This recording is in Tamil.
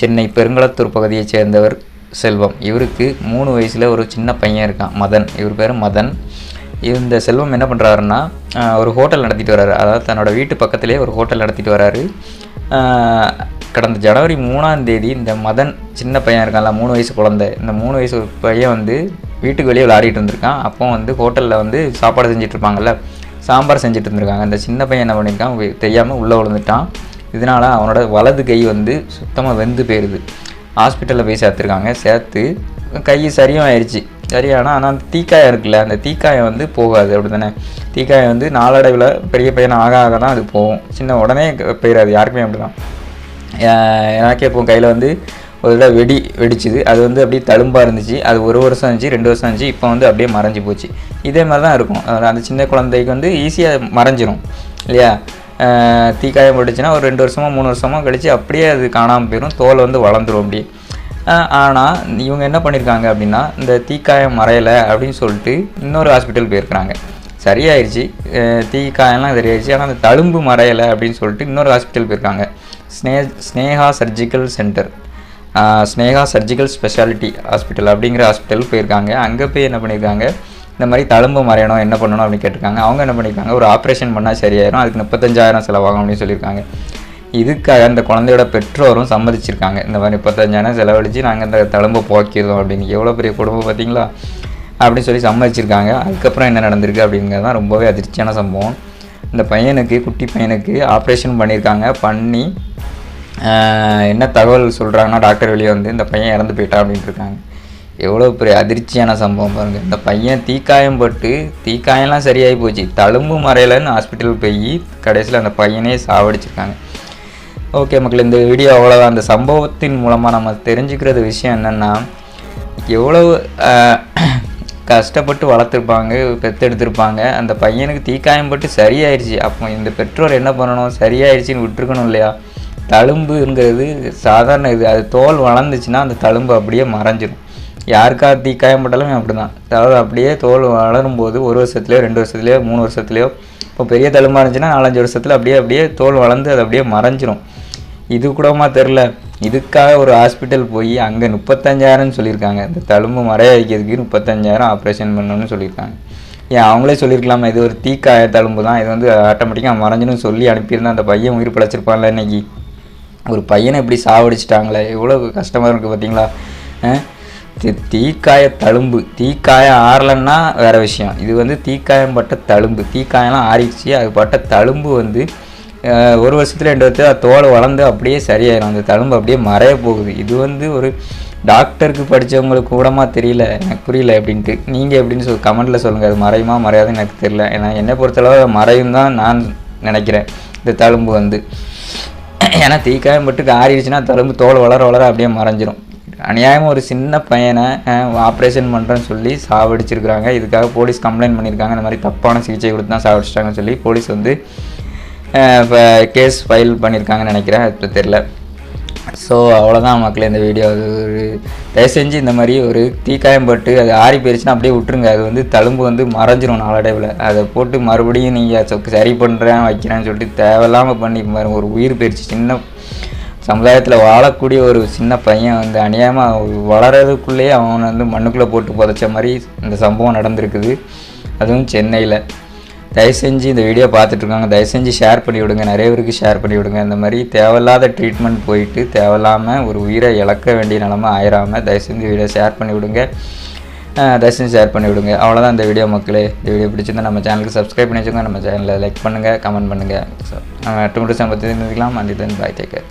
சென்னை பெருங்களத்தூர் பகுதியைச் சேர்ந்தவர் செல்வம். இவருக்கு மூணு வயசில் ஒரு சின்ன பையன் இருக்கான் மதன். இவர் பேர் மதன். இந்த செல்வம் என்ன பண்ணுறாருன்னா ஒரு ஹோட்டல் நடத்திட்டு வராரு அதாவது தன்னோட வீட்டு பக்கத்துலேயே ஒரு ஹோட்டல் நடத்திட்டு வராரு கடந்த ஜனவரி மூணாம் தேதி இந்த மதன் சின்ன பையன் இருக்கான்ல மூணு வயசு குழந்தை. இந்த மூணு வயசு பையன் வந்து வீட்டுக்கு வெளியே விளாடிட்டு இருந்திருக்கான். அப்போ வந்து ஹோட்டலில் வந்து சாப்பாடு செஞ்சுட்டு இருப்பாங்கல்ல சாம்பார் செஞ்சுட்டு இருந்திருக்காங்க. இந்த சின்ன பையன் என்ன பண்ணியிருக்கான் தெரியாமல் உள்ளே விழுந்துட்டான். இதனால் அவனோட வலது கை வந்து சுத்தமாக வெந்து போயிடுது ஹாஸ்பிட்டலில் போய் சேர்த்துருக்காங்க. சேர்த்து கை சரியும் ஆயிடுச்சு சரியானா ஆனால் அந்த தீக்காயம் இருக்குல்ல அந்த தீக்காயம் வந்து போகாது. அப்படி தானே தீக்காயம் வந்து நாளடைவில் பெரிய பையன் ஆக ஆக தான் அது போகும். சின்ன உடனே போயிடாது யாருக்குமே அப்படி தான் எனக்கே இப்போ கையில் வந்து ஒரு தடவை வெடி வெடிச்சுது. அது வந்து அப்படியே தழும்பாக இருந்துச்சு. அது ஒரு வருஷம் இருந்துச்சு ரெண்டு வருஷம் இருந்துச்சு. இப்போ வந்து அப்படியே மறைஞ்சு போச்சு. இதே மாதிரி தான் இருக்கும் அந்த சின்ன குழந்தைக்கு வந்து ஈஸியாக மறைஞ்சிரும். இல்லையா? தீக்காயம் போட்டுச்சுன்னா ஒரு ரெண்டு வருஷமோ மூணு வருஷமோ கழித்து அப்படியே அது காணாமல் போயிடும் தோல் வந்து வளர்ந்துரும் அப்படியே ஆனால் இவங்க என்ன பண்ணியிருக்காங்க அப்படின்னா இந்த தீக்காயம் மறையலை அப்படின்னு சொல்லிட்டு இன்னொரு ஹாஸ்பிட்டல் போயிருக்கிறாங்க. சரியாயிருச்சு. தீக்காயம்லாம் சரியாயிருச்சு. ஆனால் அந்த தழும்பு மறையலை அப்படின்னு சொல்லிட்டு இன்னொரு ஹாஸ்பிட்டல் போயிருக்காங்க. ஸ்னே Sneha surgical centre Sneha surgical speciality hospital அப்படிங்கிற ஹாஸ்பிட்டல் போயிருக்காங்க. அங்கே போய் என்ன பண்ணியிருக்காங்க இந்த மாதிரி தழும்பு மறையணும் என்ன பண்ணணும் அப்படின்னு கேட்டிருக்காங்க. அவங்க என்ன பண்ணியிருக்காங்க? ஒரு ஆப்ரேஷன் பண்ணால் சரியாயிரும். அதுக்கு முப்பத்தஞ்சாயிரம் செலவாகும் அப்படின்னு சொல்லியிருக்காங்க. இதுக்காக அந்த குழந்தையோட பெற்றோரும் சம்மதிச்சிருக்காங்க. இந்த மாதிரி முப்பத்தஞ்சாயிரம் செலவழித்து நாங்கள் இந்த தழும்பை போக்கிடுறோம் அப்படின்னு. எவ்வளோ பெரிய குடும்பம் பார்த்தீங்களா? அப்படின்னு சொல்லி சம்மதிச்சிருக்காங்க. அதுக்கப்புறம் என்ன நடந்திருக்கு அப்படிங்கிறது தான் ரொம்பவே அதிர்ச்சியான சம்பவம். இந்த பையனுக்கு குட்டி பையனுக்கு ஆப்ரேஷன் பண்ணியிருக்காங்க. பண்ணி என்ன தகவல் சொல்கிறாங்கன்னா டாக்டர் வெளியே வந்து இந்த பையன் இறந்து போயிட்டான் அப்படின்ட்டு இருக்காங்க. எவ்வளோ பெரிய அதிர்ச்சியான சம்பவம் பாருங்கள் இந்த பையன் தீக்காயம் பட்டு தீக்காயம்லாம் சரியாகி போச்சு. தழும்பு மறையலைன்னு ஹாஸ்பிட்டல் போய் கடைசியில் அந்த பையனே சாவடிச்சிருக்காங்க. ஓகே மக்கள் இந்த வீடியோ அவ்வளோதான் அந்த சம்பவத்தின் மூலமாக நம்ம தெரிஞ்சுக்கிறது விஷயம் என்னென்னா எவ்வளவு கஷ்டப்பட்டு வளர்த்துருப்பாங்க பெத்தெடுத்திருப்பாங்க. அந்த பையனுக்கு தீக்காயம் பட்டு சரியாயிருச்சு. அப்போ இந்த பெற்றோர் என்ன பண்ணணும்? சரியாயிடுச்சின்னு விட்டுருக்கணும் இல்லையா? தழும்புங்கிறது சாதாரண இது. அது தோல் வளர்ந்துச்சுன்னா அந்த தழும்பு அப்படியே மறைஞ்சிரும். யாருக்கா தீ பட்டாலும் அப்படி தான் அதாவது அப்படியே தோல் வளரும் போது ஒரு வருஷத்துலையோ ரெண்டு வருஷத்துலையோ மூணு வருஷத்துலையோ இப்போ பெரிய தழும்பாக இருந்துச்சுன்னா நாலஞ்சு வருஷத்தில் அப்படியே அப்படியே தோல் வளர்ந்து அது அப்படியே மறைஞ்சிரும். இது கூடமா தெரில இதுக்காக ஒரு ஹாஸ்பிட்டல் போய் அங்கே முப்பத்தஞ்சாயிரம்னு சொல்லியிருக்காங்க. இந்த தழும்பு மறைய வைக்கிறதுக்கு முப்பத்தஞ்சாயிரம் ஆப்ரேஷன் பண்ணணும்னு சொல்லியிருக்காங்க. ஏன் அவங்களே சொல்லியிருக்கலாமா இது ஒரு தீக்காய தழும்பு தான். இது வந்து ஆட்டோமேட்டிக்காக மறைஞ்சுன்னு சொல்லி அனுப்பியிருந்தா அந்த பையன் உயிர் பிழைச்சிருப்பான்ல இன்னைக்கு. ஒரு பையனை இப்படி சாவடிச்சிட்டாங்களே. எவ்வளோ கஷ்டமாக இருக்குது பார்த்தீங்களா தீக்காய தழும்பு. தீக்காயம் ஆறலைன்னா வேறு விஷயம். இது வந்து தீக்காயம் பட்ட தழும்பு. தீக்காயம்லாம் ஆறிடுச்சு. அது பட்ட தழும்பு வந்து ஒரு வருஷத்தில் ரெண்டு வருஷத்தில் தோலை தோல் வளர்ந்து அப்படியே சரியாயிடும் அந்த தழும்பு அப்படியே மறைய போகுது. இது வந்து ஒரு டாக்டருக்கு படித்தவங்களுக்கு கூடமா தெரியல. எனக்கு புரியல அப்படின்ட்டு. நீங்கள் எப்படின்னு சொல் கமெண்ட்டில் சொல்லுங்கள் அது மறையுமா மறையாதுன்னு எனக்கு தெரியல. ஏன்னா என்னை பொறுத்தளவு மறையும் தான் நான் நினைக்கிறேன். இந்த தழும்பு வந்து. ஏன்னா தீக்காயம் பட்டு ஆறிடுச்சுன்னா தழும்பு தோல் வளர வளர அப்படியே மறைஞ்சிரும். அநியாயமாக ஒரு சின்ன பையனை ஆப்ரேஷன் பண்ணுறேன்னு சொல்லி சாவடிச்சிருக்கிறாங்க. இதுக்காக போலீஸ் கம்ப்ளைண்ட் பண்ணியிருக்காங்க. இந்த மாதிரி தப்பான சிகிச்சை கொடுத்து தான் சாவடிச்சிட்டாங்கன்னு சொல்லி போலீஸ் வந்து இப்போ கேஸ் ஃபைல் பண்ணியிருக்காங்கன்னு நினைக்கிறேன். அது தெரில ஸோ அவ்வளோதான் மக்களே இந்த வீடியோ அது ஒரு தயவு செஞ்சு இந்த மாதிரி ஒரு தீக்காயம் பட்டு அது ஆறி போயிடுச்சுன்னா அப்படியே விட்டுருங்க. அது வந்து தழும்பு வந்து மறைஞ்சிரும் நாளடைவில். அதை போட்டு மறுபடியும் நீங்கள் சரி பண்ணுறேன் வைக்கிறேன்னு சொல்லிட்டு தேவையில்லாமல் பண்ணி ஒரு உயிர் போயிடுச்சு சின்ன சமுதாயத்தில் வாழக்கூடிய ஒரு சின்ன பையன் வந்து அநியாயமாக வளர்கிறதுக்குள்ளேயே அவனை வந்து மண்ணுக்குள்ளே போட்டு புதைச்ச மாதிரி இந்த சம்பவம் நடந்திருக்குது. அதுவும் சென்னையில். தயவு செஞ்சு இந்த வீடியோ பார்த்துட்ருக்காங்க. தயவு செஞ்சு ஷேர் பண்ணி விடுங்க. நிறைய பேருக்கு ஷேர் பண்ணி விடுங்க. இந்த மாதிரி தேவையில்லாத ட்ரீட்மெண்ட் போயிட்டு தேவையில்லாமல் ஒரு உயிரை இழக்க வேண்டிய நிலமை ஆயிராமல் தயவு செஞ்சு வீடியோ ஷேர் பண்ணி விடுங்க. தயவு செஞ்சு ஷேர் பண்ணி விடுங்க. அவ்வளோதான் இந்த வீடியோ மக்களே. இந்த வீடியோ பிடிச்சிருந்தா நம்ம சேனலுக்கு சப்ஸ்கிரைப் பண்ணி வச்சுக்கோங்க. நம்ம சேனலில் லைக் பண்ணுங்கள் கமெண்ட் பண்ணுங்கள் ஸோ நம்ம டூ மினிட்ஸ் சம்பத்தி தெரிஞ்சுக்கலாம் அண்ட் தென் பாய் டேக்கர்